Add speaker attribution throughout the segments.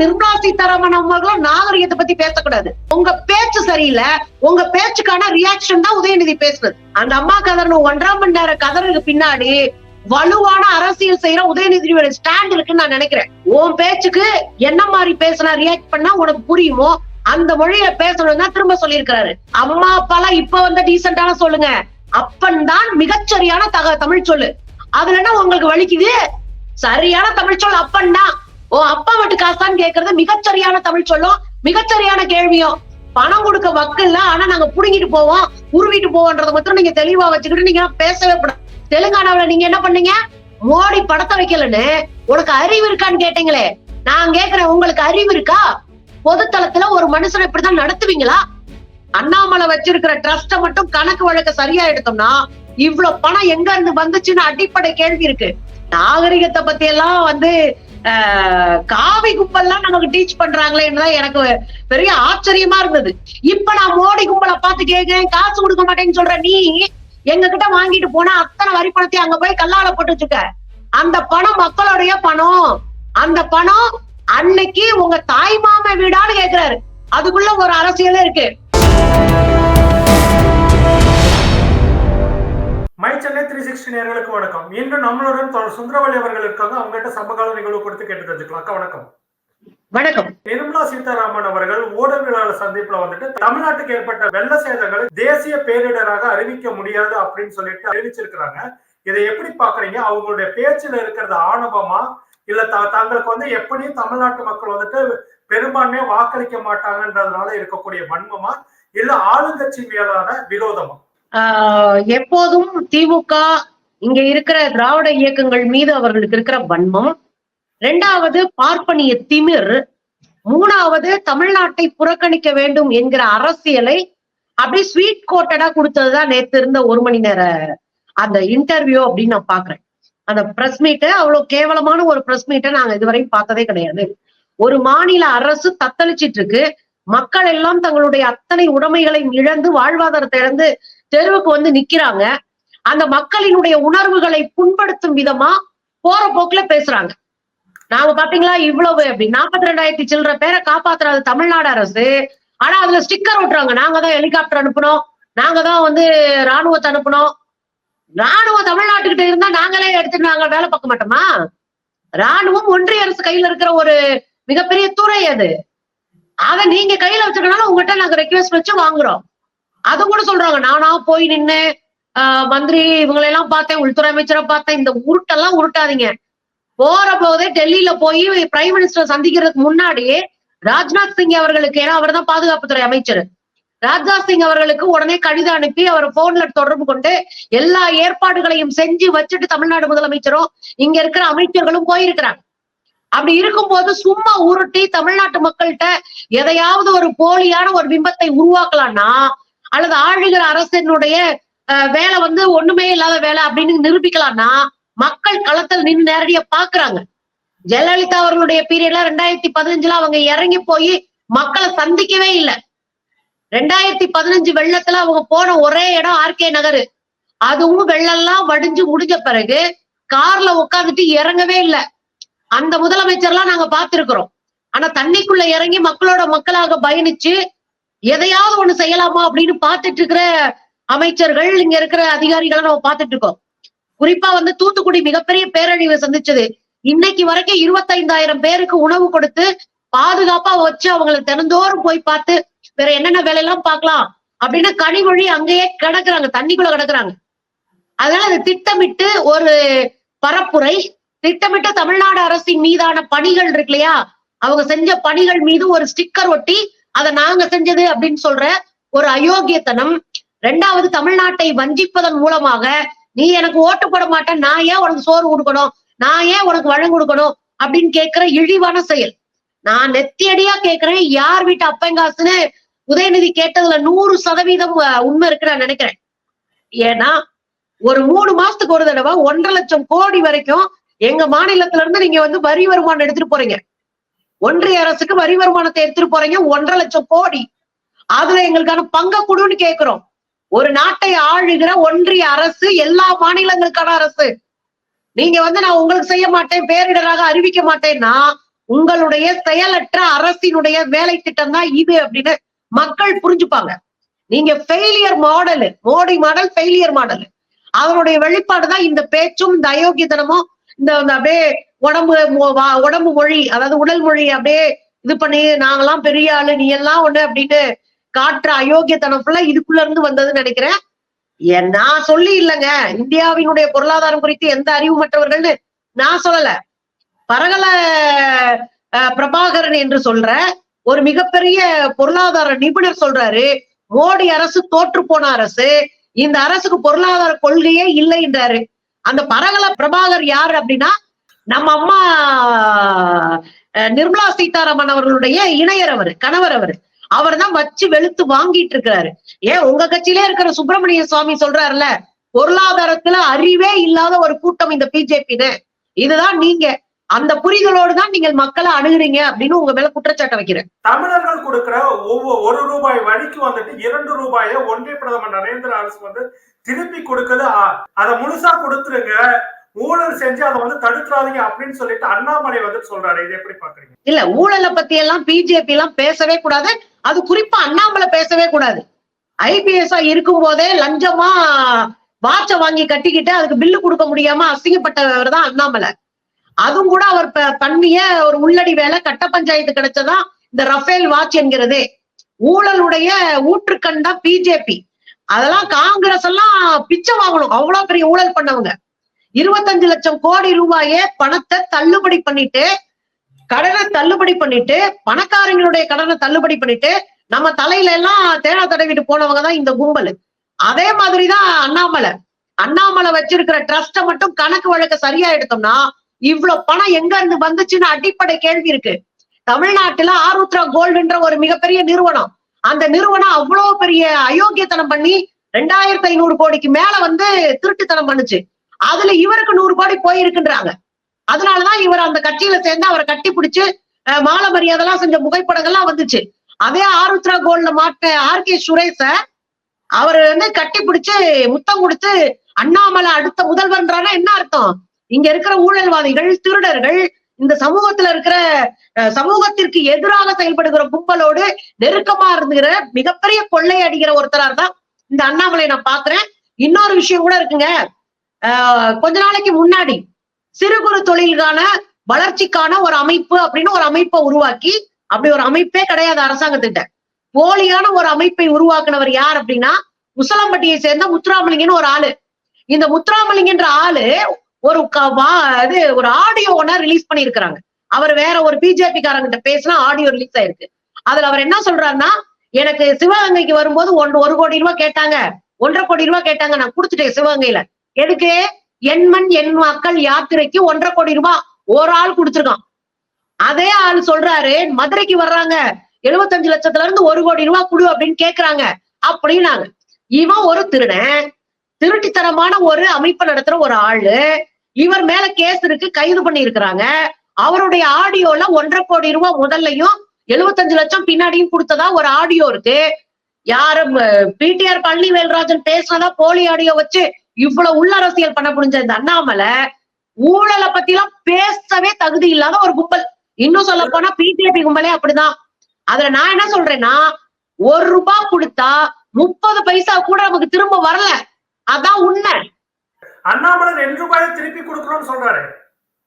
Speaker 1: நிர்மலா சீதாராமன் அவர்களும் நாகரிகத்தை பத்தி பேசக்கூடாது. உங்க பேச்சு சரியில்லை. உங்க பேச்சுக்கான ரியாக்ஷன் தான் உதயநிதி பேசுனது. அந்த அம்மா கதறணும். ஒன்றாம் மணி நேர கதறதுக்கு பின்னாடி வலுவான அரசியல் செய்யற உதயநிதியோட ஸ்டாண்ட் இருக்குன்னு நான் நினைக்கிறேன். உன் பேச்சுக்கு என்ன மாதிரி பேசினா ரியாக்ட் பண்ணா உனக்கு புரியுமோ அந்த மொழிய பேசணும்னா தான் திரும்ப சொல்லியிருக்கிறாரு. அம்மா அப்பாலாம் இப்ப வந்து டீசென்டான சொல்லுங்க. அப்பன் தான் மிகச்சரியான தக தமிழ் சொல்லு. அதுல என்ன உங்களுக்கு வலிக்குது. சரியான தமிழ் சொல் அப்பன் தான் ஓ அப்பா வீட்டு காசான்னு கேக்குறது மிகச்சரியான தமிழ் சொல்லும் மிகச்சரியான கேள்வியும். பணம் கொடுக்க வக்கல்ல இல்ல ஆனா நாங்க புடுங்கிட்டு போவோம் உருவிட்டு போவோம்ன்றத மட்டும் நீங்க தெளிவா வச்சுக்கிட்டு நீங்க பேசவே கூடாது. தெலுங்கானாவுல நீங்க என்ன பண்ணீங்க? மோடி படத்தை வைக்கலன்னு. உனக்கு அறிவு இருக்கான்னு கேட்டீங்களே. நான் கேக்குறேன் உங்களுக்கு அறிவு இருக்கா? பொதுத்தளத்துல ஒரு மனுஷனை இப்படிதான் நடத்துவீங்களா? அண்ணாமலை வச்சிருக்கிற ட்ரஸ்ட மட்டும் கணக்கு வழக்க சரியா எடுத்தோம்னா இவ்வளவு பணம் எங்க இருந்து வந்துச்சுன்னு அடிப்படை கேள்வி இருக்கு. நாகரிகத்தை பத்தி எல்லாம் வந்து காவி கும்பல்லாம் நமக்கு டீச் பண்றாங்களேன்னு தான் எனக்கு பெரிய ஆச்சரியமா இருந்தது. இப்ப நான் மோடி கும்பலை பார்த்து கேட்கிறேன் காசு கொடுக்க மாட்டேன்னு சொல்ற நீ எங்க கிட்ட வாங்கிட்டு போனா அத்தனை வரி பணத்தையும் அங்க போய் கல்லால போட்டு வச்சுக்க அந்த பணம் மக்களுடைய பணம். அந்த பணம் அன்னைக்கு உங்க தாய் மாம வீடான்னு கேக்குறாரு அதுக்குள்ள ஒரு அரசியலே இருக்கு.
Speaker 2: மை சென்னை த்ரீ சிக்ஸ்டி நேர்களுக்கு வணக்கம். இன்று நம்மளுடன் சுந்தரவல்லி அவர்கள் இருக்காங்க அவங்ககிட்ட சமகால நிகழ்வு கொடுத்து கேட்டு தெரிஞ்சுக்கலாம். அக்கா வணக்கம்.
Speaker 1: வணக்கம்.
Speaker 2: நிர்மலா சீதாராமன் அவர்கள் ஊடகவியலாளர் சந்திப்புல வந்துட்டு தமிழ்நாட்டுக்கு ஏற்பட்ட வெள்ள சேதங்களை தேசிய பேரிடராக அறிவிக்க முடியாது அப்படின்னு சொல்லிட்டு அறிவிச்சிருக்கிறாங்க. இதை எப்படி பாக்குறீங்க அவங்களுடைய பேச்சுல இருக்கிறது ஆணவமா? இல்ல த- தங்களுக்கு வந்து எப்படியும் தமிழ்நாட்டு மக்கள் வந்துட்டு பெரும்பான்மையா வாக்களிக்க மாட்டாங்கன்றதுனால இருக்கக்கூடிய வன்மமா? இல்ல ஆளுங்கட்சி மேலான விரோதமா?
Speaker 1: எப்போதும் திமுக இங்க இருக்கிற திராவிட இயக்கங்கள் மீது அவர்களுக்கு இருக்கிற வன்மம். இரண்டாவது பார்ப்பனிய திமிர். மூணாவது தமிழ்நாட்டை புறக்கணிக்க வேண்டும் என்கிற அரசியலை அப்படியே ஸ்வீட் கோட்டடா கொடுத்ததுதான் நேத்து இருந்த ஒரு மணி நேர அந்த இன்டர்வியூ அப்படின்னு நான் பாக்குறேன். அந்த பிரஸ் மீட்டை அவ்வளவு கேவலமான ஒரு பிரஸ் மீட்டை நாங்க இதுவரையும் பார்த்ததே கிடையாது. ஒரு மாநில அரசு தத்தளிச்சிட்டு இருக்கு. மக்கள் எல்லாம் தங்களுடைய அத்தனை உடைமைகளை இழந்து வாழ்வாதாரத்தை இழந்து தெருவுக்கு வந்து நிக்கிறாங்க. அந்த மக்களினுடைய உணர்வுகளை புண்படுத்தும் விதமா போற போக்குல பேசுறாங்க. நாம பாத்தீங்களா இவ்வளவு அப்படி நாற்பத்தி ரெண்டாயிரத்தி சில்லற பேரை காப்பாத்துறாது தமிழ்நாடு அரசு. ஆனா அதுல ஸ்டிக்கர் ஓட்டுறாங்க நாங்க தான் ஹெலிகாப்டர் அனுப்பணும் நாங்க தான் வந்து ராணுவத்தை அனுப்பணும் ராணுவம் தமிழ்நாட்டுக்கிட்ட இருந்தா நாங்களே எடுத்துட்டு நாங்க வேலை பார்க்க மாட்டோமா? ராணுவம் ஒன்றிய அரசு கையில இருக்கிற ஒரு மிகப்பெரிய துறை அது. அதை நீங்க கையில வச்சிருக்கனால உங்ககிட்ட நாங்க ரெக்வெஸ்ட் வச்சு வாங்குறோம். அது கூட சொல்றாங்க. நானா போய் நின்னு ஆஹ் மந்திரி இவங்களெல்லாம் பார்த்தேன் உள்துறை அமைச்சரை பார்த்தேன். இந்த உருட்டெல்லாம் உருட்டாதீங்க. போற போதே டெல்லியில போய் பிரைம் மினிஸ்டர் சந்திக்கிறதுக்கு முன்னாடியே ராஜ்நாத் சிங் அவர்களுக்கு ஏன்னா அவர் தான் பாதுகாப்புத்துறை அமைச்சர். ராஜ்நாத் சிங் அவர்களுக்கு உடனே கடிதம் அனுப்பி அவர் போன்ல தொடர்பு கொண்டு எல்லா ஏற்பாடுகளையும் செஞ்சு வச்சுட்டு தமிழ்நாடு முதலமைச்சரும் இங்க இருக்கிற அமைச்சர்களும் போயிருக்கிறாங்க. அப்படி இருக்கும்போது சும்மா உருட்டி தமிழ்நாட்டு மக்கள்கிட்ட எதையாவது ஒரு போலியான ஒரு பிம்பத்தை உருவாக்கலாம்னா அல்லது ஆளுகிற அரசினுடைய வேலை வந்து ஒண்ணுமே இல்லாத வேலை அப்படின்னு நிரூபிக்கலாம்னா மக்கள் களத்தில் நின்று நேரடியா பாக்குறாங்க ஜெயலலிதா அவர்களுடைய பீரியட்ல ரெண்டாயிரத்தி பதினஞ்சுல அவங்க இறங்கி போய் மக்களை சந்திக்கவே இல்லை. ரெண்டாயிரத்தி பதினஞ்சு வெள்ளத்துல அவங்க போன ஒரே இடம் ஆர்கே நகர். அதுவும் வெள்ளம்லாம் வடிஞ்சு முடிஞ்ச பிறகு கார்ல உட்காந்துட்டு இறங்கவே இல்லை. அந்த முதலமைச்சர்லாம் நாங்க பார்த்திருக்கிறோம். ஆனா தண்ணிக்குள்ள இறங்கி மக்களோட மக்களாக பயணிச்சு எதையாவது ஒண்ணு செய்யலாமா அப்படின்னு பார்த்துட்டு இருக்கிற அமைச்சர்கள் இங்க இருக்கிற அதிகாரிகளை நம்ம பார்த்துட்டு இருக்கோம் குறிப்பா வந்து தூத்துக்குடி மிகப்பெரிய பேரழிவை சந்திச்சது. இன்னைக்கு வரைக்கும் இருபத்தைந்தாயிரம் பேருக்கு உணவு கொடுத்து பாதுகாப்பா வச்சு அவங்களை தினந்தோறும் போய் பார்த்து வேற என்னென்ன வேலையெல்லாம் பார்க்கலாம் அப்படின்னு கனிமொழி அங்கேயே கிடக்குறாங்க தண்ணிக்குள்ள கிடக்குறாங்க. அதனால அது திட்டமிட்டு ஒரு பரப்புரை திட்டமிட்டு தமிழ்நாடு அரசின் மீதான பணிகள் இருக்கு இல்லையா? அவங்க செஞ்ச பணிகள் மீது ஒரு ஸ்டிக்கர் ஒட்டி அதை நாங்க செஞ்சது அப்படின்னு சொல்ற ஒரு அயோக்கியத்தனம். ரெண்டாவது தமிழ்நாட்டை வஞ்சிப்பதன் மூலமாக நீ எனக்கு ஓட்டு போட மாட்டேன் நான் ஏன் உனக்கு சோறு கொடுக்கணும் நான் ஏன் உனக்கு வழங்க கொடுக்கணும் அப்படின்னு கேட்கிற இழிவான செயல். நான் நெத்தியடியா கேட்கிறேன் யார் வீட்டு அப்பங்காசுன்னு உதயநிதி கேட்டதுல நூறு சதவீதம் உண்மை இருக்கு நான் நினைக்கிறேன். ஏன்னா ஒரு மூணு மாசத்துக்கு ஒரு தடவை ஒன்றரை லட்சம் கோடி வரைக்கும் எங்க மாநிலத்துல இருந்து நீங்க வந்து வரி வருமானம் எடுத்துட்டு போறீங்க. ஒன்றிய அரசுக்கு வரி வருமானத்தை எடுத்துட்டு போறீங்க ஒன்றரை லட்சம் கோடி. அதுல எங்களுக்கான பங்க கொடுன்னு கேக்குறோம். ஒரு நாட்டை ஆளுகிற ஒன்றிய அரசு எல்லா மாநிலங்களுக்கான அரசு. நீங்க வந்து நான் உங்களுக்கு செய்ய மாட்டேன் பேரிடராக அறிவிக்க மாட்டேன்னா உங்களுடைய செயலற்ற அரசினுடைய வேலை திட்டம் தான் இது அப்படின்னு மக்கள் புரிஞ்சுப்பாங்க. நீங்க failure model Modi model failure model அவருடைய வெளிப்பாடு தான் இந்த பேச்சும் இந்த அயோக்கியத்தனமும் இந்த இந்த அப்படியே உடம்பு வா- உடம்பு மொழி அதாவது உடல் மொழி அப்படியே இது பண்ணி நாங்கெல்லாம் பெரிய ஆளு நீ எல்லாம் ஒண்ணு அப்படின்னு காட்டுற அயோக்கியத்தனம் ஃபுல்லா இதுக்குள்ள இருந்து வந்ததுன்னு நினைக்கிறேன். நான் சொல்லி இல்லைங்க. இந்தியாவினுடைய பொருளாதாரம் குறித்து எந்த அறிவு மற்றவர்கள்னு நான் சொல்லல. பரகல பிரபாகரன் என்று சொல்ற ஒரு மிகப்பெரிய பொருளாதார நிபுணர் சொல்றாரு மோடி அரசு தோற்று போன அரசு இந்த அரசுக்கு பொருளாதார கொள்கையே இல்லைன்றாரு. அந்த பரகல பிரபாகர் யார் அப்படின்னா நம்ம அம்மா நிர்மலா சீதாராமன் அவர்களுடைய இணையர் அவர் கணவர் அவரு. அவர் தான் வச்சு வெளுத்து வாங்கிட்டு இருக்கிறாரு. ஏன் உங்க கட்சியிலே இருக்கிற சுப்பிரமணிய சுவாமி சொல்றாருல பொருளாதாரத்துல அறிவே இல்லாத ஒரு கூட்டம் இந்த பிஜேபின்னு. இதுதான் நீங்க. அந்த புரிதலோடு தான் நீங்கள் மக்களை அணுகுறீங்க அப்படின்னு உங்க மேல குற்றச்சாட்டை வைக்கிறேன்.
Speaker 2: தமிழர்கள் கொடுக்கிற ஒவ்வொரு ஒரு ரூபாய் வழிக்கு வந்துட்டு இரண்டு ரூபாயை ஒன்றிய பிரதமர் நரேந்திர அரசு வந்து திருப்பி கொடுக்குது. அதை முழுசா கொடுத்துருங்க. ஊழல் செஞ்சு அதை வந்து தடுத்துறாதீங்க அப்படின்னு சொல்லிட்டு அண்ணாமலை வந்து சொல்றாரு. இது எப்படி பாக்குறீங்க?
Speaker 1: இல்ல ஊழலை பத்தி எல்லாம் பிஜேபி எல்லாம் பேசவே கூடாது. அது குறிப்பா அண்ணாமலை பேசவே கூடாது. ஐபிஎஸ் இருக்கும் போதே லஞ்சமா வாட்ச வாங்கி கட்டிக்கிட்டு அதுக்கு பில்லு கொடுக்க முடியாம அசிங்கப்பட்டவர் தான் அண்ணாமலை. அதுவும் கூட அவர் பண்ணிய ஒரு உள்ளடி வேலை கட்ட பஞ்சாயத்து கிடைச்சதா இந்த ரஃபேல் வாட்ச் என்கிறது. ஊழலுடைய ஊற்றுக்கண் தான் பிஜேபி. அதெல்லாம் காங்கிரஸ் எல்லாம் பிச்சை வாங்கணும். அவ்வளவு பெரிய ஊழல் பண்ணவங்க. இருபத்தஞ்சு லட்சம் கோடி ரூபாயே பணத்தை தள்ளுபடி பண்ணிட்டு கடனை தள்ளுபடி பண்ணிட்டு பணக்காரங்களுடைய கடனை தள்ளுபடி பண்ணிட்டு நம்ம தலையில எல்லாம் தேனா தடவிட்டு போனவங்க தான் இந்த கும்பல். அதே மாதிரிதான் அண்ணாமலை. அண்ணாமலை வச்சிருக்கிற ட்ரஸ்ட மட்டும் கணக்கு வழக்க சரியா எடுத்தோம்னா இவ்வளவு பணம் எங்க இருந்து வந்துச்சுன்னு அடிப்படை கேள்வி இருக்கு. தமிழ்நாட்டுல ஆருத்ரா கோல்டுன்ற ஒரு மிகப்பெரிய நிறுவனம். அந்த நிறுவனம் அவ்வளவு பெரிய அயோக்கியத்தனம் பண்ணி ரெண்டாயிரத்தி ஐநூறு கோடிக்கு மேல வந்து திருட்டுத்தனம் பண்ணுச்சு. அதுல இவருக்கு நூறு கோடி போயிருக்குன்றாங்க. அதனாலதான் இவர் அந்த கட்சியில சேர்ந்து அவரை கட்டி பிடிச்சு அஹ், மாலை மரியாதைலாம் செஞ்ச புகைப்படங்கள்லாம் வந்துச்சு. அதே ஆருத்ரா கோல்ட்ல மாட்ட ஆர் கே சுரேஷ அவர் வந்து கட்டி பிடிச்சு முத்தம் கொடுத்து அண்ணாமலை அடுத்த முதல்வர்ன்றானா என்ன அர்த்தம்? இங்க இருக்கிற ஊழல்வாதிகள் திருடர்கள் இந்த சமூகத்துல இருக்கிற சமூகத்திற்கு எதிராக செயல்படுகிற கும்பலோடு நெருக்கமா இருந்துகிற மிகப்பெரிய கொள்ளை அடிக்கிற ஒருத்தரா தான் இந்த அண்ணாமலை நான் பாக்குறேன். இன்னொரு விஷயம் கூட இருக்குங்க. கொஞ்ச நாளைக்கு முன்னாடி சிறு குறு தொழிலுக்கான வளர்ச்சிக்கான ஒரு அமைப்பு அப்படின்னு ஒரு அமைப்பை உருவாக்கி அப்படி ஒரு அமைப்பே கிடையாது அரசாங்கத்திட்ட. போலியான ஒரு அமைப்பை உருவாக்குனவர் யார் அப்படின்னா முசலம்பட்டியை சேர்ந்த முத்துராமலிங்கன்னு ஒரு ஆளு. இந்த முத்துராமலிங்கன்ற ஆளு ஒரு க- இது ஒரு ஆடியோ ஒண்ணா ரிலீஸ் பண்ணியிருக்கிறாங்க. அவர் வேற ஒரு பிஜேபி காரங்கிட்ட பேசினா ஆடியோ ரிலீஸ் ஆயிருக்கு. அதுல அவர் என்ன சொல்றாருன்னா எனக்கு சிவகங்கைக்கு வரும்போது ஒன்று ஒரு கோடி ரூபாய் கேட்டாங்க. ஒன்றரை கோடி ரூபாய் கேட்டாங்க நான் கொடுத்துட்டேன் சிவகங்கையில. எதுக்கு? என் மண் என் மக்கள் யாத்திரைக்கு ஒன்றரை கோடி ரூபாய் ஒரு ஆள் கொடுத்துருக்கான். அதே ஆள் சொல்றாரு மதுரைக்கு வர்றாங்க. எழுபத்தஞ்சு லட்சத்துல இருந்து ஒரு கோடி ரூபாய் கொடு அப்படின்னு கேக்குறாங்க. அப்படின்னாங்க. இவன் ஒரு திருடன். திருட்டுத்தனமான ஒரு அமைப்பு நடத்துற ஒரு ஆளு. இவர் மேல கேஸ் இருக்கு கைது பண்ணி இருக்கிறாங்க அவருடைய ஆடியோல ஒன்றரை கோடி ரூபாய் முதல்லையும் எழுபத்தஞ்சு லட்சம் பின்னாடியும் கொடுத்ததா ஒரு ஆடியோ இருக்கு. யாரும் பிடிஆர் பழனி வேல்ராஜன் பேசினதா போலி ஆடியோ வச்சு இவ்வளவு உள்ள அரசியல் பண்ண முடிஞ்ச இந்த அண்ணாமலை ஊழலை பத்தி எல்லாம் பேசவே தகுதி இல்லாத ஒரு கும்பல். இன்னும் சொல்ல போனா பிஜேபி கும்பலே அப்படிதான். அதுல நான் என்ன சொல்றேன்னா ஒரு ரூபாய் கொடுத்தா முப்பது பைசா கூட நமக்கு திரும்ப வரல. அதான் உண்மை.
Speaker 2: அண்ணாமலை ரெண்டு ரூபாயை திருப்பி கொடுக்கணும்னு சொல்றாரு.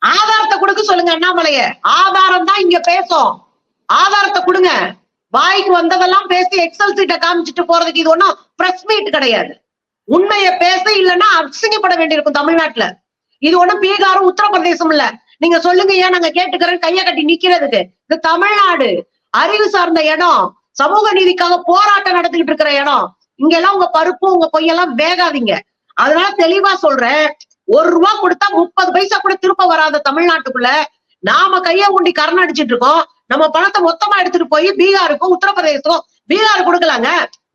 Speaker 1: ஆதாரத்தை கொடுக்க சொல்லுங்க அண்ணாமலைய. ஆதாரம் தான் இங்க பேசும். ஆதாரத்தை கொடுங்க. வாய்க்கு வந்ததெல்லாம் பேசி எக்ஸல் சீட்டை காமிச்சிட்டு போறதுக்கு இது ஒண்ணும் பிரஸ் மீட் கிடையாது. உண்மையை பேச இல்லைன்னா அசிங்கப்பட வேண்டியிருக்கும் தமிழ்நாட்டுல. இது ஒண்ணும் பீகாரும் உத்தரப்பிரதேசம் இல்ல. நீங்க சொல்லுங்க ஏன் நாங்க கேட்டுக்கிறேன் கைய கட்டி நிக்கிறதுக்கு? இது தமிழ்நாடு. அறிவு சார்ந்த இடம். சமூக நீதிக்காக போராட்டம் நடத்திக்கிட்டு இருக்கிற இடம். இங்க எல்லாம் உங்க பருப்பு உங்க பொய்யெல்லாம் வேகாதீங்க. அதனால தெளிவா சொல்றேன். ஒரு ரூபா கொடுத்தா முப்பது பைசா கூட திருப்ப வராத தமிழ்நாட்டுக்குள்ள. நாம கைய ஊண்டி கரண் அடிச்சிட்டு இருக்கோம். நம்ம பணத்தை மொத்தமா எடுத்துட்டு போய் பீகாருக்கும் உத்தரப்பிரதேசத்துக்கும். பீகார் கொடுக்கலாங்க.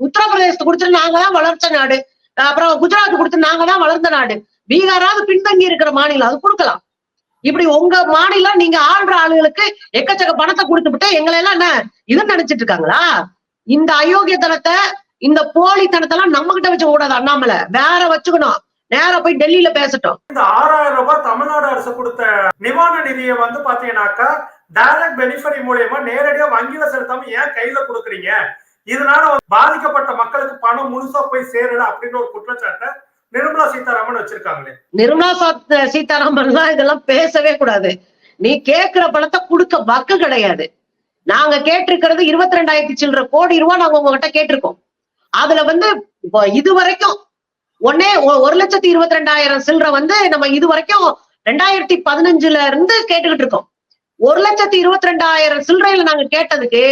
Speaker 1: உத்தரப்பிரதேசத்துக்கு கொடுத்துட்டு நாங்க தான் வளர்ச்ச நாடு. அப்புறம் குஜராத் கொடுத்து நாங்க தான் வளர்ந்த நாடு. பீகாராவது பின்தங்கி இருக்கிற மாநிலம் அது கொடுக்கலாம். இப்படி உங்க மாநிலம் நீங்க ஆள்ற ஆளுகளுக்கு எக்கச்சக்க பணத்தை கொடுத்துவிட்டு எங்களை எல்லாம் என்ன இது நினைச்சிட்டு இருக்காங்களா? இந்த அயோக்கியத்தனத்தை இந்த போலித்தனத்தெல்லாம் நம்ம கிட்ட வச்சு கூடாது அண்ணாமலை. வேற வச்சுக்கணும். நேரம் போய் டெல்லியில பேசட்டும்.
Speaker 2: இந்த ஆறாயிரம் ரூபாய் தமிழ்நாடு அரசு கொடுத்த நிவாரண நிதியை வந்து பாத்தீங்கன்னாக்கா டைரக்ட் பெனிஃபிட் மூலியமா நேரடியா வங்கியில செலுத்தாம ஏன் கையில கொடுக்குறீங்க? இதனால பாதிக்கப்பட்ட மக்களுக்கு பணம் முழுசா போய் சேரல அப்படின்ற ஒரு குற்றச்சாட்டை நிர்மலா சீதாராமன் வச்சிருக்காங்களே.
Speaker 1: நிர்மலா சீதாராமன் எல்லாம் இதெல்லாம் பேசவே கூடாது. நீ கேட்கிற பணத்தை கொடுக்க வக்கு கிடையாது. நாங்க கேட்டிருக்கிறது இருபத்தி ரெண்டாயிரத்தி சில்லற கோடி ரூபாய் நாங்க உங்ககிட்ட கேட்டிருக்கோம். அதுல வந்து இது வரைக்கும் ஒன்னே ஒரு லட்சத்தி இருபத்தி ரெண்டாயிரம் சில்லற வந்து நம்ம இது வரைக்கும் ரெண்டாயிரத்தி பதினஞ்சுல இருந்து கேட்டுக்கிட்டு இருக்கோம். ஒரு லட்சத்தி இருபத்தி ரெண்டாயிரம் சில்லறையில நாங்க கேட்டதுக்கு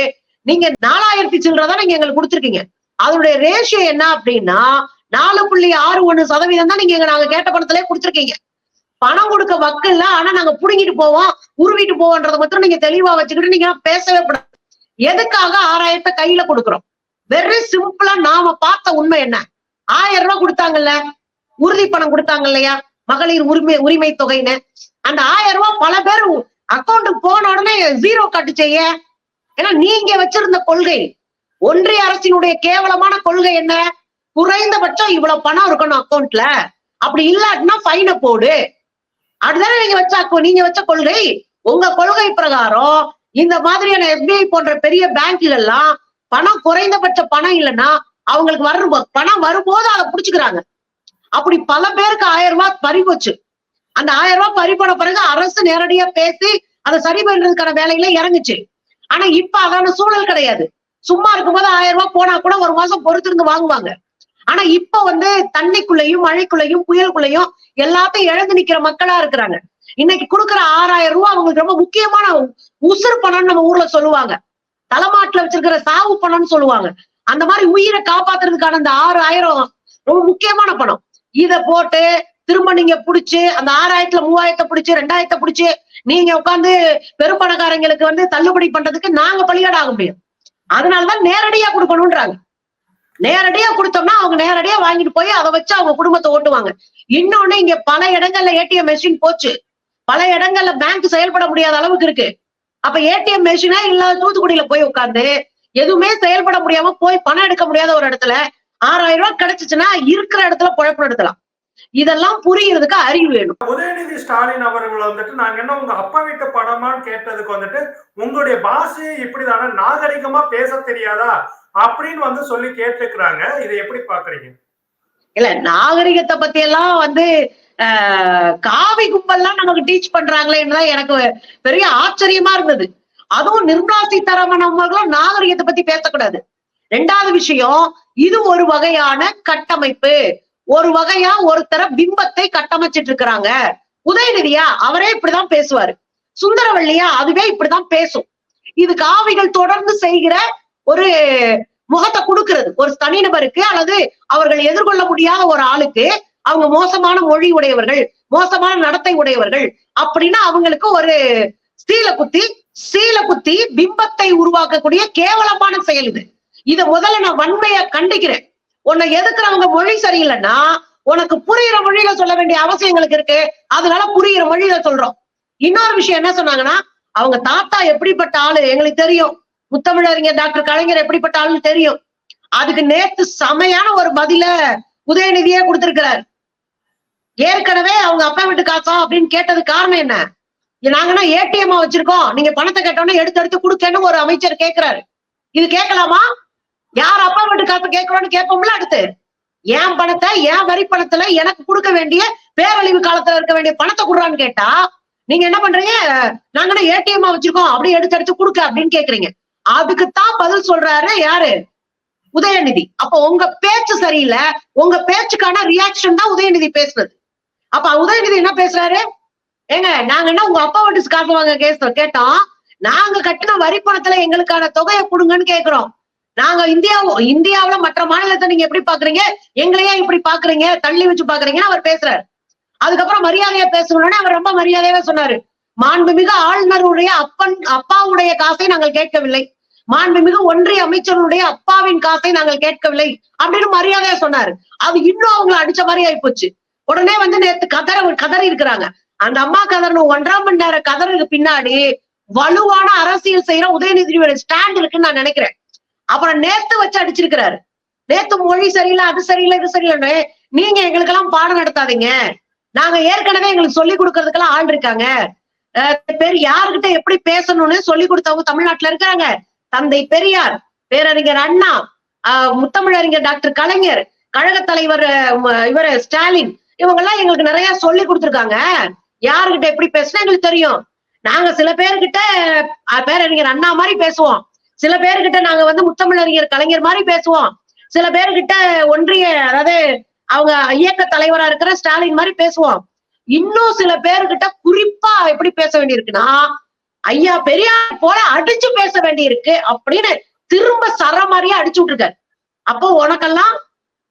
Speaker 1: நீங்க நாலாயிரத்தி சில்லறதான் நீங்க எங்களுக்கு கொடுத்துருக்கீங்க. அதனுடைய ரேஷியோ என்ன அப்படின்னா நாலு புள்ளி ஆறு ஒண்ணு சதவீதம் தான் நீங்க எங்க நாங்க கேட்ட பணத்திலே கொடுத்துருக்கீங்க. பணம் கொடுக்க வக்கல்ல ஆனா நாங்க புடுங்கிட்டு போவோம் உருவிட்டு போவோன்றதை மட்டும் நீங்க தெளிவா வச்சுக்கிட்டு நீங்க பேசவே கூடாது. எதுக்காக ஆறாயிரத்தை கையில கொடுக்குறோம்? வெரி சிம்பிளா நாம பார்த்த உண்மை என்ன? ஆயிரம் ரூபாய் கொடுத்தாங்கல்ல உறுதி பணம் கொடுத்தாங்க இல்லையா? மகளிர் உரிமை உரிமை தொகைன்னு. அந்த ஆயிரம் ரூபாய் பல பேர் அக்கௌண்ட்டுக்கு போன உடனே ஜீரோ கட்டு செய்ய ஏன்னா நீங்க வச்சிருந்த கொள்கை ஒன்றிய அரசினுடைய கேவலமான கொள்கை என்ன? குறைந்தபட்சம் இவ்வளவு பணம் இருக்கணும் அக்கௌண்ட்ல அப்படி இல்லாட்டினா ஃபைனை போடு. அதுதானே நீங்க வச்ச நீங்க வச்ச கொள்கை? உங்க கொள்கை பிரகாரம் இந்த மாதிரியான எஸ்பிஐ போன்ற பெரிய பேங்க்ல எல்லாம் பணம் குறைந்தபட்ச பணம் இல்லைன்னா அவங்களுக்கு வரும் பணம் வரும்போது அதை புடிச்சுக்கிறாங்க. அப்படி பல பேருக்கு ஆயிரம் ரூபாய் பறி போச்சு. அந்த ஆயிரம் ரூபாய் பறி போன பிறகு அரசு நேரடியா பேசி அதை சரி பண்றதுக்கான வேலையில இறங்குச்சு. ஆனா இப்ப அதான சூழல் கிடையாது. சும்மா இருக்கும்போது ஆயிரம் ரூபாய் போனா கூட ஒரு மாசம் பொறுத்திருந்து வாங்குவாங்க. ஆனா இப்ப வந்து தண்ணிக்குள்ளேயும் மழைக்குள்ளேயும் புயலுக்குள்ளேயும் எல்லாத்தையும் இழந்து நிக்கிற மக்களா இருக்கிறாங்க. இன்னைக்கு கொடுக்குற ஆறாயிரம் ரூபாய் அவங்களுக்கு ரொம்ப முக்கியமான உசுறு பணம்னு நம்ம ஊர்ல சொல்லுவாங்க. தலைமாட்டுல வச்சிருக்கிற சாவு பணம்னு சொல்லுவாங்க. அந்த மாதிரி உயிரை காப்பாத்துறதுக்கான அந்த ஆறு ஆயிரம் ரொம்ப முக்கியமான பணம். இத போட்டு திரும்ப நீங்க புடிச்சு அந்த ஆறாயிரத்துல மூவாயிரத்தை புடிச்சு ரெண்டாயிரத்தை புடிச்சு நீங்க உட்காந்து பெரும்பணக்காரங்களுக்கு வந்து தள்ளுபடி பண்றதுக்கு நாங்க பலியாட ஆக முடியும். அதனாலதான் நேரடியா கொடுக்கணும்ன்றாங்க. நேரடியா கொடுத்தோம்னா அவங்க நேரடியா வாங்கிட்டு போய் அதை வச்சு அவங்க குடும்பத்தை ஓட்டுவாங்க. இன்னொன்னு இங்க பல இடங்கள்ல ஏடிஎம் மெஷின் போச்சு. பல இடங்கள்ல பேங்க் செயல்பட முடியாத அளவுக்கு இருக்கு. அப்ப ஏடிஎம் மெஷினா இல்லாத தூத்துக்குடியில போய் உட்கார்ந்து எதுவுமே செயல்பட முடியாம போய் பணம் எடுக்க முடியாத ஒரு இடத்துல ஆறாயிரம் ரூபாய் கிடைச்சிச்சுன்னா இருக்கிற இடத்துல குழப்பம் நடத்தலாம் இதெல்லாம் புரியறதுக்கு அறிவு வேணும்.
Speaker 2: உதயநிதி ஸ்டாலின் அவர்கள் வந்துட்டு நாங்க என்ன உங்க அப்பா வீட்டு பணமான்னு கேட்டதுக்கு வந்துட்டு உங்களுடைய பாஷையே இப்படிதானே நாகரிகமா பேச தெரியாதா? அப்படின்னு வந்து சொல்லி கேட்டுக்கிறாங்க இதை எப்படி பாக்குறீங்க
Speaker 1: இல்ல நாகரிகத்தை பத்தி எல்லாம் வந்து காவி கும்பல்லாம் நமக்கு டீச் பண்றாங்களேன்னு தான் எனக்கு பெரிய ஆச்சரியமா இருந்தது. அதுவும் நிர்மலா சீதாராமன் அவர்களும் நாகரிகத்தை பத்தி பேசக்கூடாது. ரெண்டாவது விஷயம் இது ஒரு வகையான கட்டமைப்பு. ஒரு வகையா ஒருத்தர பிம்பத்தை கட்டமைச்சிட்டு இருக்கிறாங்க. உதயநிதியா அவரே இப்படிதான் பேசுவாரு. சுந்தரவள்ளியா அதுவே இப்படிதான் பேசும். இது காவிகள் தொடர்ந்து செய்கிற ஒரு முகத்தை கொடுக்கிறது. ஒரு தனிநபருக்கு அல்லது அவர்கள் எதிர்கொள்ள முடியாத ஒரு ஆளுக்கு அவங்க மோசமான மொழி உடையவர்கள் மோசமான நடத்தை உடையவர்கள் அப்படின்னு அவங்களுக்கு ஒரு சீல குத்தி சீல குத்தி பிம்பத்தை உருவாக்கக்கூடிய கேவலமான செயல் இது. இதை முதல்ல நான் வன்மையை கண்டிக்கிறேன். உன்னை எதுக்குறவங்க மொழி சரியில்லைன்னா உனக்கு புரியுற மொழியில சொல்ல வேண்டிய அவசியங்களுக்கு இருக்கு. அதனால புரியுற மொழியில சொல்றோம். இன்னொரு விஷயம் என்ன சொன்னாங்கன்னா அவங்க தாத்தா எப்படிப்பட்ட ஆளு? எங்களுக்கு தெரியும். முத்தமிழறிஞர் டாக்டர் கலைஞர் எப்படிப்பட்ட ஆளுன்னு தெரியும். அதுக்கு நேத்து செமையான ஒரு பதில உதயநிதியே கொடுத்திருக்கிறார். ஏற்கனவே அவங்க அப்பா வீட்டு காசா அப்படின்னு கேட்டது காரணம் என்ன? நாங்கன்னா ஏடிஎம் வச்சிருக்கோம். நீங்க பணத்தை கேட்டோன்னே எடுத்து எடுத்து கொடுக்கன்னு ஒரு அமைச்சர் கேட்கிறாரு இது கேட்கலாமா? யார் அப்பா வீட்டு காசு கேட்கறோம்னு கேட்போம்ல அடுத்து? என் பணத்தை என் வரி பணத்துல எனக்கு கொடுக்க வேண்டிய பேரழிவு காலத்துல இருக்க வேண்டிய பணத்தை கொடுறான்னு கேட்டா நீங்க என்ன பண்றீங்க? நாங்கன்னா ஏடிஎம் வச்சிருக்கோம் அப்படி எடுத்து எடுத்து கொடுக்க அப்படின்னு கேக்குறீங்க. அதுக்குத்தான் பதில் சொல்றாரு யாரு? உதயநிதி. அப்ப உங்க பேச்சு சரியில்லை உங்க பேச்சுக்கான ரியாக்ஷன் தான் உதயநிதி பேசுனது. அப்ப உதயநிதி என்ன பேசுறாரு? ஏங்க நாங்க என்ன உங்க அப்பா வீட்டு காசு வாங்க கேஸ் கேட்டோம் நாங்க கட்டின வரி பணத்துல எங்களுக்கான தொகையை கொடுங்கன்னு கேக்குறோம். நாங்க இந்தியா இந்தியாவுல மற்ற மாநிலத்தை நீங்க எப்படி பாக்குறீங்க? எங்களையே இப்படி பாக்குறீங்க தள்ளி வச்சு பாக்குறீங்கன்னு அவர் பேசுறாரு. அதுக்கப்புறம் மரியாதையா பேசணும்னு அவர் ரொம்ப மரியாதையாவே சொன்னாரு. மாண்புமிகு ஆளுநருடைய அப்பன் அப்பாவுடைய காசை நாங்கள் கேட்கவில்லை. மாண்புமிகு ஒன்றிய அமைச்சருடைய அப்பாவின் காசை நாங்கள் கேட்கவில்லை அப்படின்னு மரியாதையா சொன்னாரு. அது இன்னும் அவங்களை அடிச்ச மாதிரி ஆயிப்போச்சு. உடனே வந்து நேத்து கதற கதறி இருக்கிறாங்க. அந்த அம்மா கதறணும் ஒன்றாம் மணி நேர கதறதுக்கு பின்னாடி வலுவான அரசியல் செய்யற உதயநிதியோட ஸ்டாண்ட் இருக்குன்னு நான் நினைக்கிறேன். அப்புறம் நேத்து வச்சு அடிச்சிருக்கிறாரு. நேத்து மொழி சரியில்லை அது சரியில்லை இது சரியில்லைன்னு நீங்க எங்களுக்கெல்லாம் பாடம் நடத்தாதீங்க. நாங்க ஏற்கனவே எங்களுக்கு சொல்லி கொடுக்கறதுக்கெல்லாம் ஆள் இருக்காங்க. அஹ், பேர் யாருகிட்ட எப்படி பேசணும்னு சொல்லி கொடுத்தவங்க தமிழ்நாட்டுல இருக்காங்க. தந்தை பெரியார் பேரறிஞர் அண்ணா முத்தமிழறிஞர் டாக்டர் கலைஞர் கழக தலைவர் இவர் ஸ்டாலின் இவங்க எல்லாம் எங்களுக்கு நிறைய சொல்லி கொடுத்துருக்காங்க. யாருகிட்ட எப்படி பேசினா எங்களுக்கு தெரியும். நாங்க சில பேர்கிட்ட பேரறிஞர் அண்ணா மாதிரி பேசுவோம். சில பேர்கிட்ட நாங்க வந்து முத்தமிழறிஞர் கலைஞர் மாதிரி பேசுவோம். சில பேர்கிட்ட ஒன்றிய அதாவது அவங்க இயக்க தலைவரா இருக்கிற ஸ்டாலின் மாதிரி பேசுவோம். இன்னும் சில பேர்கிட்ட குறிப்பா எப்படி பேச வேண்டியிருக்குன்னா ஐயா பெரியார் போல அடிச்சு பேச வேண்டியிருக்கு அப்படின்னு திரும்ப சர மாதிரியே அடிச்சு விட்டுருக்காரு. அப்போ உனக்கெல்லாம்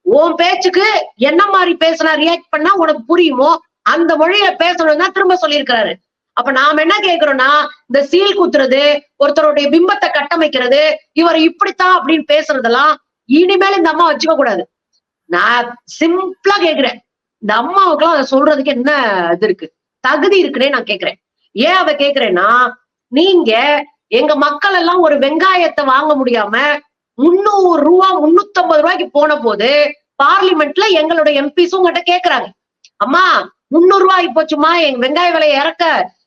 Speaker 1: உன் பேச்சுக்கு என்ன மாதிரி பேசினா ரியாக்ட் பண்ணா உனக்கு புரியுமோ அந்த மொழியை பேசணும்னா தான் திரும்ப சொல்லியிருக்கிறாரு. அப்ப நாம என்ன கேக்குறோம்னா இந்த சீல் குத்துறது ஒருத்தருடைய பிம்பத்தை கட்டமைக்கிறது இவர் இப்படித்தான் அப்படின்னு பேசுறதெல்லாம் இனிமேல் இந்த அம்மா வச்சுக்க கூடாது. நான் சிம்பிளா கேக்குறேன். இந்த அம்மாவுக்குலாம் அதை சொல்றதுக்கு என்ன இது இருக்கு? தகுதி இருக்குன்னே நான் கேக்குறேன். ஏன் அதை கேக்குறேன்னா நீங்க எங்க மக்கள் எல்லாம் ஒரு வெங்காயத்தை வாங்க முடியாம முன்னூறு ரூபா முன்னூத்தி ஐம்பது ரூபாய்க்கு போன போது பார்லிமெண்ட்ல எங்களுடைய எம்பிஸும் உங்ககிட்ட கேக்குறாங்க. அம்மா முன்னூறு ரூபாய் போச்சுமா எங்க வெங்காய விலையை இறக்க.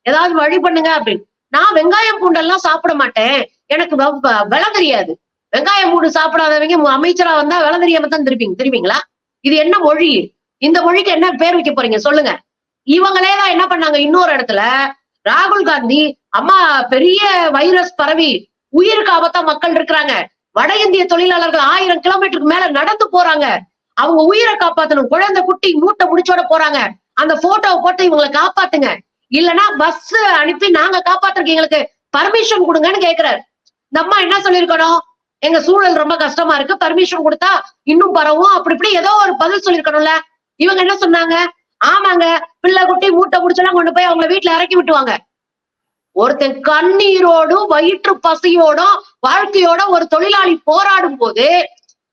Speaker 1: ஏதாவது வழி பண்ணுங்க அப்படின்னு நான் வெங்காயம் பூண்டெல்லாம் சாப்பிட மாட்டேன். எனக்கு வ- விலை தெரியாது. வெங்காயம் பூண்டு சாப்பிடாதவங்க அமைச்சரா வந்தா விலை தெரியாம தான் திருப்பீங்க தெரியுங்களா இது என்ன மொழி? இந்த மொழிக்கு என்ன பேர் வைக்க போறீங்க? சொல்லுங்க. இவங்களே தான் என்ன பண்ணாங்க? இன்னொரு இடத்துல ராகுல் காந்தி அம்மா பெரிய வைரஸ் பரவி உயிருக்கு ஆபத்தா மக்கள் இருக்கிறாங்க. வட இந்திய தொழிலாளர்கள் ஆயிரம் கிலோமீட்டருக்கு மேல நடந்து போறாங்க. அவங்க உயிரை காப்பாத்தணும். குழந்தை குட்டி மூட்டை முடிச்சோட போறாங்க. அந்த போட்டோவை போட்டு இவங்களை காப்பாத்துங்க. இல்லனா பஸ் அனுப்பி நாங்க காப்பாத்துறதுக்கு எங்களுக்கு பர்மிஷன் கொடுங்கன்னு கேக்குறாரு. இந்த அம்மா என்ன சொல்லிருக்கணும் எங்க சூழல் ரொம்ப கஷ்டமா இருக்கு. பர்மிஷன் கொடுத்தா இன்னும் பரவும். அப்படி இப்படி ஏதோ ஒரு பதில் சொல்லிருக்கணும்ல இவங்க என்ன சொன்னாங்க? ஆமாங்க பிள்ளை குட்டி மூட்டை முடிச்செல்லாம் கொண்டு போய் அவங்கள வீட்டுல இறக்கி விட்டுவாங்க ஒருத்தன் கண்ணீரோடும் வயிற்று பசியோடும் வாழ்க்கையோட ஒரு தொழிலாளி போராடும் போது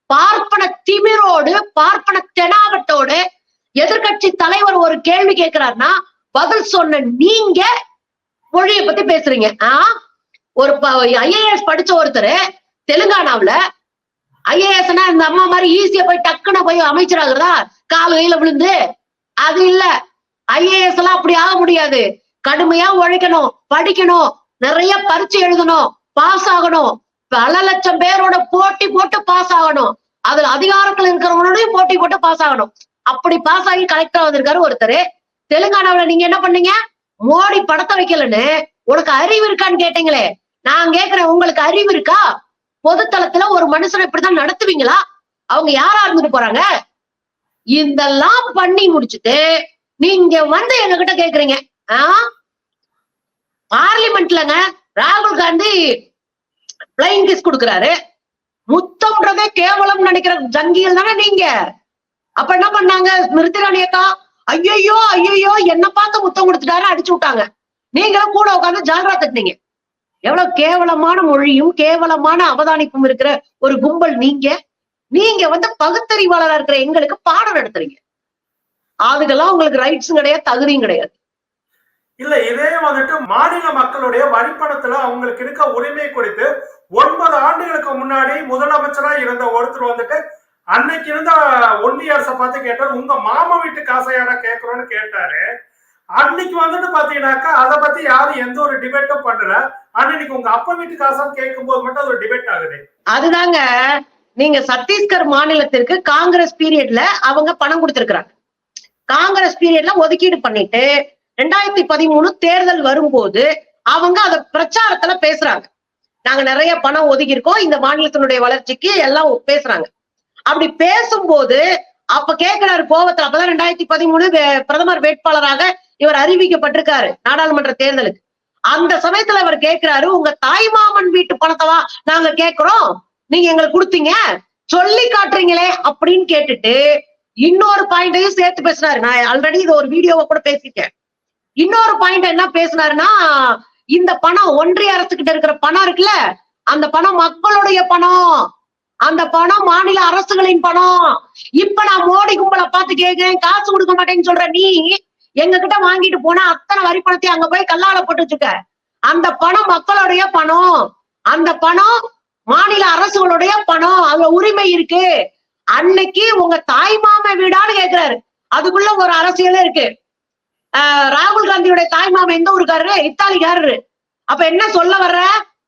Speaker 1: பார்ப்பன திமிரோடு பார்ப்பன தெனாவட்டோடு எதிர்க்கட்சி தலைவர் ஒரு கேள்வி கேட்கிறாருன்னா பதில் சொன்ன நீங்க மொழியை பத்தி பேசுறீங்க. ஆ? ஒரு ஐஏஎஸ் படிச்ச ஒருத்தர் தெலுங்கானாவில் ஐஏஎஸ்னா இந்த அம்மா மாதிரி ஈஸியா போய் டக்குன்னு போய் அமைச்சராகிறதா? கால் கையில விழுந்து. அது இல்ல. ஐஏஎஸ் எல்லாம் அப்படி ஆக முடியாது. கடுமையா உழைக்கணும் படிக்கணும் நிறைய பரிச்சு எழுதணும் பாஸ் ஆகணும். பல லட்சம் பேரோட போட்டி போட்டு பாஸ் ஆகணும். அதுல அதிகாரத்துல இருக்கிறவங்களோடய போட்டி போட்டு பாஸ் ஆகணும். அப்படி பாஸ் ஆகி கலெக்டர் வந்திருக்காரு ஒருத்தர். தெலுங்கானாவில் நீங்க என்ன பண்ணீங்க? மோடி படத்தை வைக்கலன்னு உனக்கு அறிவு இருக்கான்னு கேட்டீங்களே. நான் கேக்குறேன் உங்களுக்கு அறிவு இருக்கா? பொதுத்தளத்துல ஒரு மனுஷனை இப்படிதான் நடத்துவீங்களா? அவங்க யாரா இருந்துட்டு போறாங்க? இதெல்லாம் பண்ணி முடிச்சுட்டு நீங்க வந்து எங்ககிட்ட கேக்குறீங்க. ஆஹ் பார்லிமெண்ட்லங்க ராகுல் காந்தி பிளைங் கிஸ் கொடுக்குறாரு. முத்தம்ன்றதே கேவலம் நினைக்கிற ஜங்கிகள் தானே நீங்க. அப்ப என்ன பண்ணாங்க? ஸ்மிருதி ராணி அக்கா ஐயோ ஐயோ என்ன பார்த்து முத்தம் கொடுத்துட்டாரு அடிச்சு விட்டாங்க. நீங்களும் கூட உட்காந்து ஜால்ரா தட்டினீங்க எவ்வளவு கேவலமான மொழியும் கேவலமான அவதானிப்பும் இருக்கிற ஒரு கும்பல் நீங்க. நீங்க வந்து பகுத்தறிவாளரா இருக்கிற எங்களுக்கு பாடம் நடத்துறீங்க. அதுக்கெல்லாம் உங்களுக்கு ரைட்ஸும் கிடையாது தகுதியும் கிடையாது.
Speaker 2: இல்ல இதே வந்துட்டு மாநில மக்களுடைய வரிப்பணத்துல அவங்களுக்கு இருக்க உரிமை குறித்து ஒன்பது ஆண்டுகளுக்கு முன்னாடி முதலமைச்சரா இருந்த ஒருத்தர் வந்துட்டு அன்னைக்கு இருந்த ஒன்றிய அரச பார்த்து கேட்டார் உங்க மாமா வீட்டு காசையாடா கேட்கறோம்னு கேட்டாரு. அன்னைக்கு வந்துட்டு பாத்தீங்கன்னாக்கா அதை பத்தி யாரும் எந்த ஒரு டிபேட்டும் பண்ணல. அன்னைக்கு உங்க அப்பா வீட்டு காசான்னு கேட்கும்போது மட்டும் அது ஒரு டிபேட் ஆகுது.
Speaker 1: அதுதாங்க நீங்க சத்தீஸ்கர் மாநிலத்திற்கு காங்கிரஸ் பீரியட்ல அவங்க பணம் கொடுத்திருக்கிறாங்க. காங்கிரஸ் பீரியட்ல ஒதுக்கீடு பண்ணிட்டு ரெண்டாயிரத்தி பதிமூணு தேர்தல் வரும்போது அவங்க அத பிரச்சாரத்துல பேசுறாங்க. நாங்க நிறைய பணம் ஒதுக்கி இருக்கோம் இந்த மாநிலத்தினுடைய வளர்ச்சிக்கு எல்லாம் பேசுறாங்க. அப்படி பேசும்போது அப்ப கேட்கிறாரு கோவத்துல. அப்பதான் ரெண்டாயிரத்தி பதிமூணு வே- பிரதமர் வேட்பாளராக இவர் அறிவிக்கப்பட்டிருக்காரு நாடாளுமன்ற தேர்தலுக்கு. அந்த சமயத்துல அவர் கேட்கிறாரு உங்க தாய்மாமன் வீட்டு பணத்தவா நாங்க கேட்கிறோம். நீங்க எங்களுக்கு கொடுத்தீங்க. சொல்லி காட்டுறீங்களே அப்படின்னு கேட்டுட்டு இன்னொரு பாயிண்டையும் சேர்த்து பேசினாரு. நான் ஆல்ரெடி இது ஒரு வீடியோவை கூட பேசிட்டேன் இன்னொரு பாயிண்ட் என்ன பேசினாருன்னா இந்த பணம் ஒன்றிய அரசு கிட்ட இருக்கிற பணம் இருக்குல்ல அந்த பணம் மக்களுடைய பணம். அந்த பணம் மாநில அரசுகளின் பணம். இப்ப நான் மோடி கும்பலை பார்த்து கேக்குறேன் காசு கொடுக்க மாட்டேன்னு சொல்ற நீ எங்க கிட்ட வாங்கிட்டு போனா அத்தனை வரி பணத்தையும் அங்க போய் கல்லால போட்டு வச்சுக்க அந்த பணம் மக்களுடைய பணம். அந்த பணம் மாநில அரசுகளுடைய பணம். அதுல உரிமை இருக்கு. அன்னைக்கு உங்க தாய் மாம வீடான்னு கேக்குறாரு. அதுக்குள்ள ஒரு அரசியலே இருக்கு. ஆஹ் ராகுல் காந்தியுடைய தாய் மாமன் எந்த ஊருக்காரரு? இத்தாலிக்காரரு. அப்ப என்ன சொல்ல வர்ற?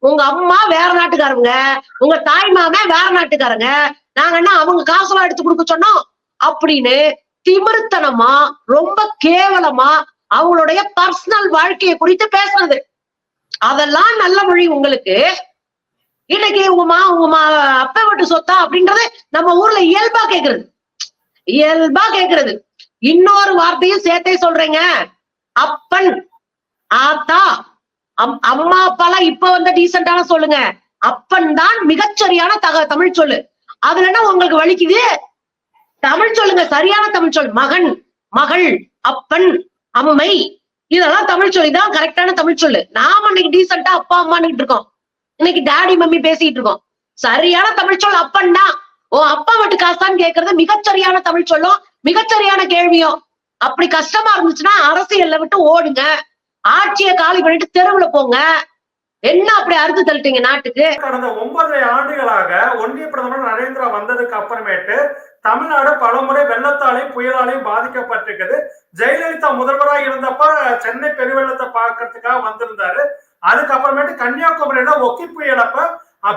Speaker 1: உங்க அம்மா வேற நாட்டுக்காரங்க உங்க தாய் வேற நாட்டுக்காரங்க நாங்க என்ன அவங்க காசுலாம் எடுத்து கொடுக்க சொன்னோம்? அப்படின்னு திமிருத்தனமா ரொம்ப கேவலமா அவங்களுடைய பர்சனல் வாழ்க்கையை குறித்து பேசுறது அதெல்லாம் நல்ல மொழி உங்களுக்கு. இன்னைக்கு உங்க மா உங்க மா அப்பா வீட்டு சொத்தா அப்படின்றது நம்ம ஊர்ல இயல்பா கேக்குறது. இயல்பா கேக்குறது. இன்னொரு வார்த்தையும் சேர்த்தே சொல்றேங்க. அப்பன் ஆத்தா அம்மா அப்பாலாம் இப்ப வந்த டீசென்டான சொல்லுங்க. அப்பன் தான் மிகச்சரியான தக தமிழ் சொல்லு. அதுல என்ன உங்களுக்கு வலிக்குது? தமிழ் சொல்லுங்க சரியான தமிழ் சொல் மகன் மகள் அப்பன் அம்மை இதெல்லாம் தமிழ் சொல்லி தான் கரெக்டான தமிழ் சொல்லு. நாம இன்னைக்கு டீசெண்டா அப்பா அம்மான்னு இருக்கோம். இன்னைக்கு டாடி மம்மி பேசிட்டு இருக்கோம். சரியான தமிழ் சொல் அப்பன் தான் ஓ அப்பா மட்டும் காசான்னு கேக்குறது மிகச்சரியான தமிழ் சொல்லும் மிகச்சரியான கேள்வியும். அப்படி கஷ்டமா இருந்துச்சுன்னா அரசியல்ல விட்டு ஓடுங்க. ஆட்சியை காலி பண்ணிட்டு தெருவுல போங்க. என்ன அப்படி அறுத்து தள்ளிட்டீங்க நாட்டுக்கு?
Speaker 2: கடந்த ஒன்பது ஆண்டுகளாக ஒன்றிய பிரதமர் நரேந்திரா வந்ததுக்கு அப்புறமேட்டு தமிழ்நாடு பலமுறை வெள்ளத்தாலையும் புயலாலையும் பாதிக்கப்பட்டிருக்குது. ஜெயலலிதா முதல்வராக இருந்தப்ப சென்னை பெருவெள்ளத்தை பார்க்கறதுக்காக வந்திருந்தாரு. அதுக்கப்புறமேட்டு கன்னியாகுமரியில ஒக்கி புயலப்ப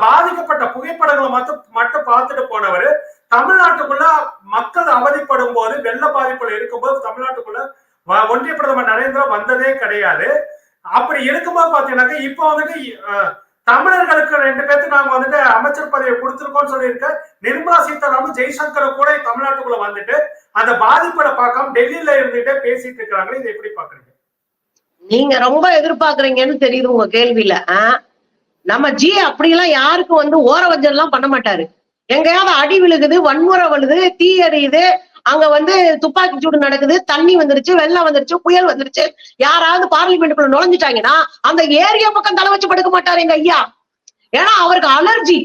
Speaker 2: பாதிக்கப்பட்ட புகைப்படங்களை மட்டும் மட்டும் பார்த்துட்டு போனவர். தமிழ்நாட்டுக்குள்ள மக்கள் அவதிப்படும் போது வெள்ள பாதிப்புல இருக்கும்போது தமிழ்நாட்டுக்குள்ள ஒன்றிய பிரதமர் நரேந்திரா வந்ததே கிடையாது. அப்படி இருக்கும்போது பாத்தீங்கன்னாக்க இப்ப வந்துட்டு தமிழர்களுக்கு ரெண்டு பேர்த்து நாங்க வந்துட்டு அமைச்சர் பதவியை கொடுத்துருக்கோம்னு சொல்லியிருக்க நிர்மலா சீதாராமன் ஜெய்சங்கர் கூட தமிழ்நாட்டுக்குள்ள வந்துட்டு அந்த பாதிப்பை பார்க்காம டெல்லியில இருந்துட்டே பேசிட்டு இருக்கிறாங்களே இதை எப்படி பாக்குறீங்க
Speaker 1: நீங்க ரொம்ப எதிர்பார்க்கறீங்கன்னு தெரியுது உங்க கேள்வியில. நம்ம ஜி அப்படிலாம் யாருக்கும் வந்து ஓர வஞ்சம் எல்லாம் பண்ண மாட்டாரு. எங்கேயாவது அடி விழுகுது வன்முறை விழுது தீ எறியுது அங்க வந்து துப்பாக்கி சூடு நடக்குது தண்ணி வந்துருச்சு வெள்ளம் வந்துருச்சு புயல் வந்துருச்சு. யாராவது பார்லிமெண்ட்டுக்குள்ள நுழைஞ்சிட்டாங்கன்னா அந்த ஏரியா பக்கம் தலை வச்சு படுக்க மாட்டாரு எங்க ஐயா. ஏன்னா அவருக்கு அலர்ஜி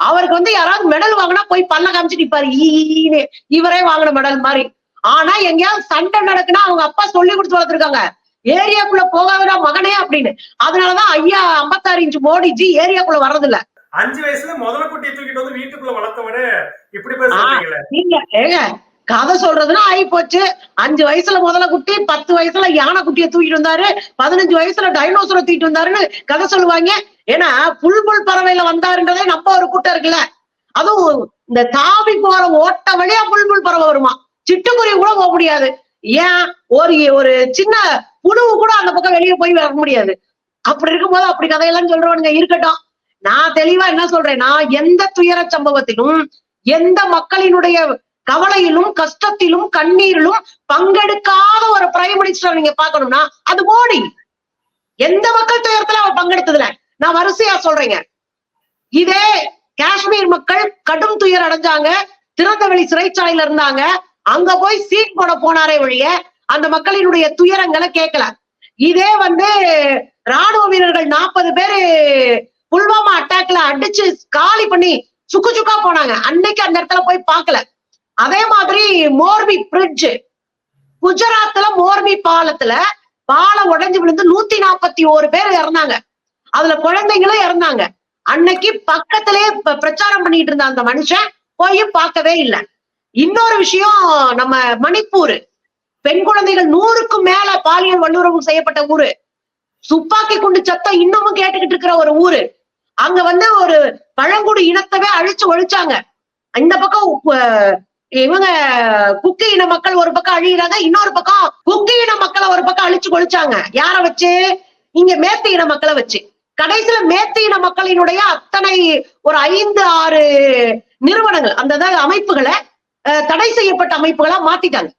Speaker 1: அவருக்கு வந்து யாராவது மெடல் வாங்கினா போய் பல்ல காமிச்சு நிப்பாரு. ஈன்னு இவரே வாங்கின மெடல் மாதிரி. ஆனா எங்கேயாவது சண்டை நடக்குன்னா அவங்க அப்பா சொல்லி கொடுத்து வளர்த்துருக்காங்க. ஏரியாக்குள்ள போகாதடா மகனே அப்படின்னு. அதனாலதான் ஐயா ஐம்பத்தாறு இன்ச்சு மோடிஜி ஏரியாக்குள்ள வர்றதில்ல.
Speaker 2: அஞ்சு வயசுல முதல குட்டியை தூக்கிட்டு வந்து வீட்டுக்குள்ள வளர்த்தவனே இப்படி பேர் சொல்றீங்களே
Speaker 1: நீங்க ஏங்க கதை சொல்றதுன்னா ஆகி போச்சு அஞ்சு வயசுல முதல்ல குட்டி பத்து வயசுல யானை குட்டியை தூக்கிட்டு வந்தாரு. பதினஞ்சு வயசுல டைனோசரை தூக்கிட்டு வந்தாருன்னு கதை சொல்லுவாங்க. ஏன்னா புல்புல் பறவையில வந்தாருன்றதே நம்ம ஒரு கூட்டம் இருக்குல்ல. அதுவும் இந்த தாவி போற ஓட்ட வழியா புல் பறவை வருமா? சிட்டுக்குருவி கூட போக முடியாது. ஏன்? ஒரு ஒரு சின்ன புழுவு கூட அந்த பக்கம் வெளியே போய் வர முடியாது. அப்படி இருக்கும்போது அப்படி கதையெல்லாம் சொல்றவனுங்க இருக்கட்டும். நான் தெளிவா என்ன சொல்றேன்னா எந்த துயர சம்பவத்திலும் எந்த மக்களினுடைய கவலையிலும் கஷ்டத்திலும் கண்ணீரிலும் பங்கெடுக்காத ஒரு பிரைம் மினிஸ்டர் நீங்க பாக்கணும்னா அது மோடி. எந்த மக்கள் துயரத்துல அவர் பங்கெடுத்ததுல? நான் வரிசையா சொல்றேங்க. இதே காஷ்மீர் மக்கள் கடும் துயர் அடைஞ்சாங்க திறந்தவெளி சிறைச்சாலையில இருந்தாங்க அங்க போய் சீட் போட போனாரே வழிய அந்த மக்களினுடைய துயரங்களை கேட்கல. இதே வந்து ராணுவ வீரர்கள் நாற்பது பேரு புல்வாமா அட்டாக்ல அடிச்சு காலி பண்ணி சுக்கு சுக்கா போனாங்க. அன்னைக்கு அந்த இடத்துல போய் பார்க்கல. அதே மாதிரி மோர்பி பிரிட்ஜ். குஜராத்ல மோர்பி பாலத்துல பாலம் உடைஞ்சு விழுந்து நூத்தி நாற்பத்தி ஓரு பேர் இறந்தாங்க. அதுல குழந்தைங்களும் இறந்தாங்க. அன்னைக்கு பக்கத்திலேயே பிரச்சாரம் பண்ணிட்டு இருந்த அந்த மனுஷன் போய் பார்க்கவே இல்லை. இன்னொரு விஷயம் நம்ம மணிப்பூர். பெண் குழந்தைகள் நூறுக்கும் மேல பாலியல் வல்லுறவு செய்யப்பட்ட ஊரு. துப்பாக்கி குண்டு சத்தம் இன்னமும் கேட்டுக்கிட்டு இருக்கிற ஒரு ஊரு. அங்க வந்து ஒரு பழங்குடி இனத்தவே அழிச்சு ஒழிச்சாங்க. இந்த பக்கம் இவங்க குக்கி இன மக்கள் ஒரு பக்கம் அழியிறாங்க இன்னொரு பக்கம் குக்கி இன மக்களை ஒரு பக்கம் அழிச்சு கொழிச்சாங்க யார வச்சு? இங்க மேத்து இன மக்களை வச்சு. கடைசியில மேத்து இன மக்களினுடைய அத்தனை ஒரு ஐந்து ஆறு நிறுவனங்கள் அந்த அமைப்புகளை தடை செய்யப்பட்ட அமைப்புகளா மாத்திட்டாங்க.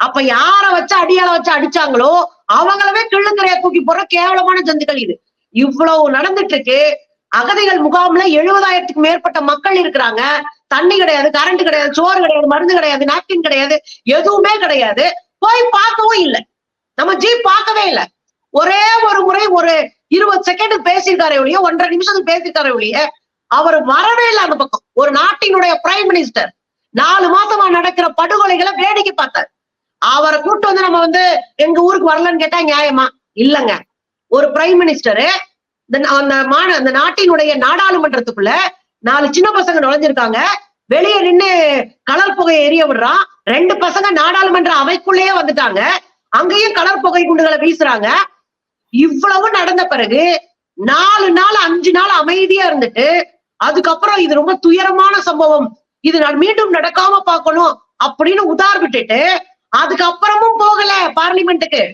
Speaker 1: அப்ப யார வச்சு அடியால வச்சு அடிச்சாங்களோ அவங்களவே கிள்ளுக்கரையா தூக்கி போற கேவலமான ஜந்துக்கள் இது. இவ்வளவு நடந்துட்டு இருக்கு. அகதிகள் முகாம்ல எழுபதாயிரத்துக்கு மேற்பட்ட மக்கள் இருக்கிறாங்க. தண்ணி கிடையாது கரண்ட் கிடையாது சோறு கிடையாது மருந்து கிடையாது நாப்கின் கிடையாது எதுவுமே கிடையாது. போய் பார்க்கவும் இல்லை. நம்ம ஜீப் பார்க்கவே இல்லை. ஒரே ஒரு முறை ஒரு இருபது செகண்ட் பேசியிருக்காரே ஒழிய ஒன்றரை நிமிஷத்துக்கு பேசியிருக்காரே ஒழிய அவர் வரவே இல்லை அந்த பக்கம். ஒரு நாட்டினுடைய பிரைம் மினிஸ்டர் நாலு மாசமா நடக்கிற படுகொலைகளை வேடிக்கை பார்த்தார். அவரை கூட்டு வந்து நம்ம வந்து எங்க ஊருக்கு வரலன்னு கேட்டா நியாயமா? இல்லைங்க. ஒரு பிரைம் மினிஸ்டரு இந்த அந்த மாநில அந்த நாட்டினுடைய நாடாளுமன்றத்துக்குள்ள நாலு சின்ன பசங்க நுழைஞ்சிருக்காங்க. வெளியே நின்னு கலர் புகையை எரிய விடுறான். ரெண்டு பசங்க நாடாளுமன்ற அவைக்குள்ளேயே வந்துட்டாங்க. அங்கேயும் கலர் புகை குண்டுகளை வீசுறாங்க. இவ்வளவு நடந்த பிறகு நாலு நாள் அஞ்சு நாள் அமைதியா இருந்துட்டு அதுக்கப்புறம் இது ரொம்ப துயரமான சம்பவம். இது நான் மீண்டும் நடக்காம பார்க்கணும் அப்படின்னு உதார் விட்டுட்டு அதுக்கப்புறமும் போகல பார்லிமெண்ட்டுக்கு.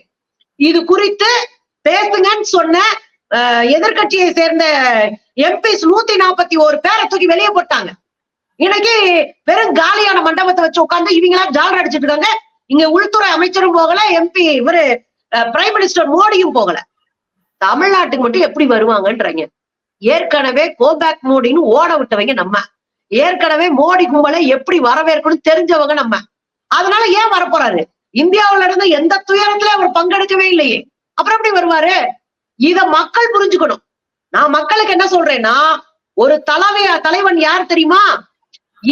Speaker 1: இது குறித்து பேசுங்கன்னு சொன்ன எதிர்கட்சியை எதிர்க்கட்சியை சேர்ந்த எம்பிஸ் நூத்தி நாற்பத்தி ஒரு பேரை தூக்கி வெளியே போட்டாங்க. இன்னைக்கு வெறும் காலியான மண்டபத்தை வச்சு உட்கார்ந்து இவங்களா ஜாலர் அடிச்சிட்டு இருக்காங்க. இங்க உள்துறை அமைச்சரும் போகல எம்பி இவரு பிரைம் மினிஸ்டர் மோடியும் போகல. தமிழ்நாட்டுக்கு மட்டும் எப்படி வருவாங்கன்றாங்க. ஏற்கனவே கோபேக் மோடின்னு ஓட விட்டவங்க நம்ம. ஏற்கனவே மோடி கும்பலை எப்படி வரவேற்கணும் தெரிஞ்சவங்க நம்ம. அதனால ஏன் வரப்போறாரு? இந்தியாவுல இருந்து எந்த துயரத்துல அவர் பங்கெடுக்கவே இல்லையே. அப்புறம் எப்படி வருவாரு? இத மக்கள் புரிஞ்சுக்கணும். நான் மக்களுக்கு என்ன சொல்றேன்னா ஒரு தலைவை தலைவன் யார் தெரியுமா?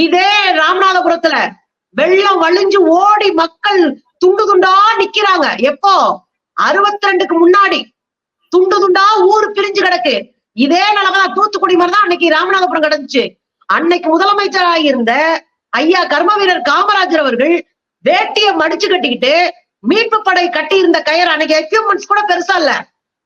Speaker 1: இதே ராமநாதபுரத்துல வெள்ளம் வழிஞ்சு ஓடி மக்கள் துண்டு துண்டா நிக்கிறாங்க. எப்போ? அறுபத்தி ரெண்டுக்கு முன்னாடி. துண்டு துண்டா ஊர் பிரிஞ்சு கிடக்கு. இதே நிலைமைதான் தூத்துக்குடி மாதிரி தான் அன்னைக்கு ராமநாதபுரம் கிடந்துச்சு. அன்னைக்கு முதலமைச்சராக இருந்த ஐயா கர்ம வீரர் காமராஜர் அவர்கள் வேட்டியை மடிச்சு கட்டிக்கிட்டு மீட்பு படை கட்டி இருந்த கயிறு அன்னைக்கு எக்யூப்மெண்ட்ஸ் கூட பெருசா இல்ல.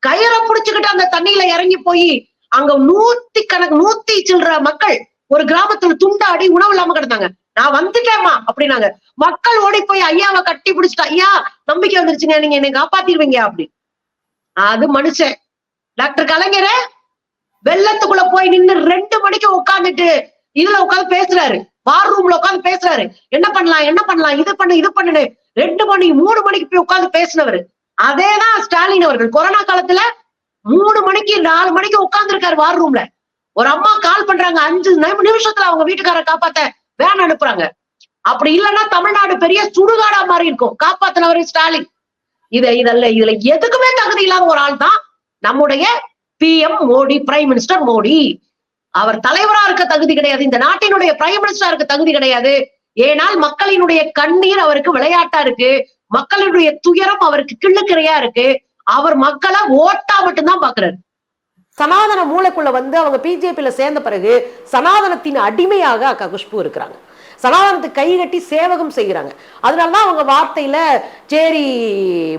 Speaker 1: கயிறை புடிச்சுக்கிட்டு அந்த தண்ணியில இறங்கி போய் அங்க நூத்தி கணக்கு நூத்தி சில்ற மக்கள் ஒரு கிராமத்துல துண்டாடி உணவு இல்லாம கிடந்தாங்க. நான் வந்துட்டேம்மா அப்படின்னாங்க. மக்கள் ஓடி போய் ஐயாவை கட்டி பிடிச்சிட்டா ஐயா நம்பிக்கை வந்துருச்சுங்க நீங்க என்னை காப்பாத்திருவீங்க அப்படி. அது மனுஷன். டாக்டர் கலைஞர வெள்ளத்துக்குள்ள போய் நின்னு ரெண்டு மணிக்கு உட்காந்துட்டு இதுல உட்காந்து பேசுறாரு. வார் ரூம்ல உட்காந்து பேசுறாரு. என்ன பண்ணலாம் என்ன பண்ணலாம் இது பண்ணு இது பண்ணுன்னு. ரெண்டு மணி மூணு மணிக்கு போய் உட்காந்து பேசினவரு. அதேதான் ஸ்டாலின் அவர்கள். கொரோனா காலத்துல மூணு மணிக்கு நாலு மணிக்கு உட்கார்ந்து இருக்காரு வார் ரூம்ல ஒரு அம்மா கால் பண்றாங்க அஞ்சு நிமிஷத்துல அவங்க வீட்டுக்கார காப்பாத்த வேன் அனுப்புறாங்க. அப்படி இல்லைன்னா தமிழ்நாடு பெரிய சுடுகாடா மாதிரி இருக்கும். காப்பாத்தினவர் ஸ்டாலின். இத இதல்ல இதுல எதுக்குமே தகுதி இல்லாத ஒரு ஆள் தான் நம்முடைய PM Modi prime minister Modi. அவர் தலைவரா இருக்க தகுதி கிடையாது. இந்த நாட்டினுடைய பிரைம் மினிஸ்டரா இருக்க தகுதி கிடையாது. ஏனால் மக்களினுடைய கண்ணீர் அவருக்கு விளையாட்டா இருக்கு. மக்களுடைய துயரம் அவருக்கு கிள்ளுக்கிறையா இருக்கு. அவர் மக்களை ஓட்டா மட்டும்தான் பாக்குறாரு.
Speaker 3: சனாதன மூளைக்குள்ள வந்து அவங்க பிஜேபியில சேர்ந்த பிறகு சனாதனத்தின் அடிமையாக அக்கா குஷ்பு இருக்கிறாங்க. சனாதனத்துக்கு கை கட்டி சேவகம் செய்கிறாங்க. அதனாலதான் அவங்க வார்த்தையில சேரி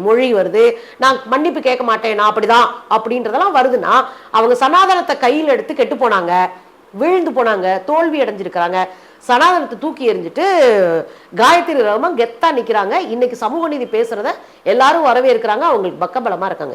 Speaker 3: மொழி வருது. நான் மன்னிப்பு கேட்க மாட்டேன் நான் அப்படிதான் அப்படின்றதெல்லாம் வருதுன்னா அவங்க சனாதனத்தை கையில் எடுத்து கெட்டு போனாங்க. விழுந்து போனாங்க தோல்வி அடைஞ்சிருக்கிறாங்க. சனாதனத்தை தூக்கி எறிஞ்சிட்டு காயத்ரி ரஹ்மான் கெத்தா நிக்கிறாங்க. இன்னைக்கு சமூக நீதி பேசுறத எல்லாரும் வரவேற்கிறாங்க. அவங்களுக்கு பக்கபலமா இருக்காங்க.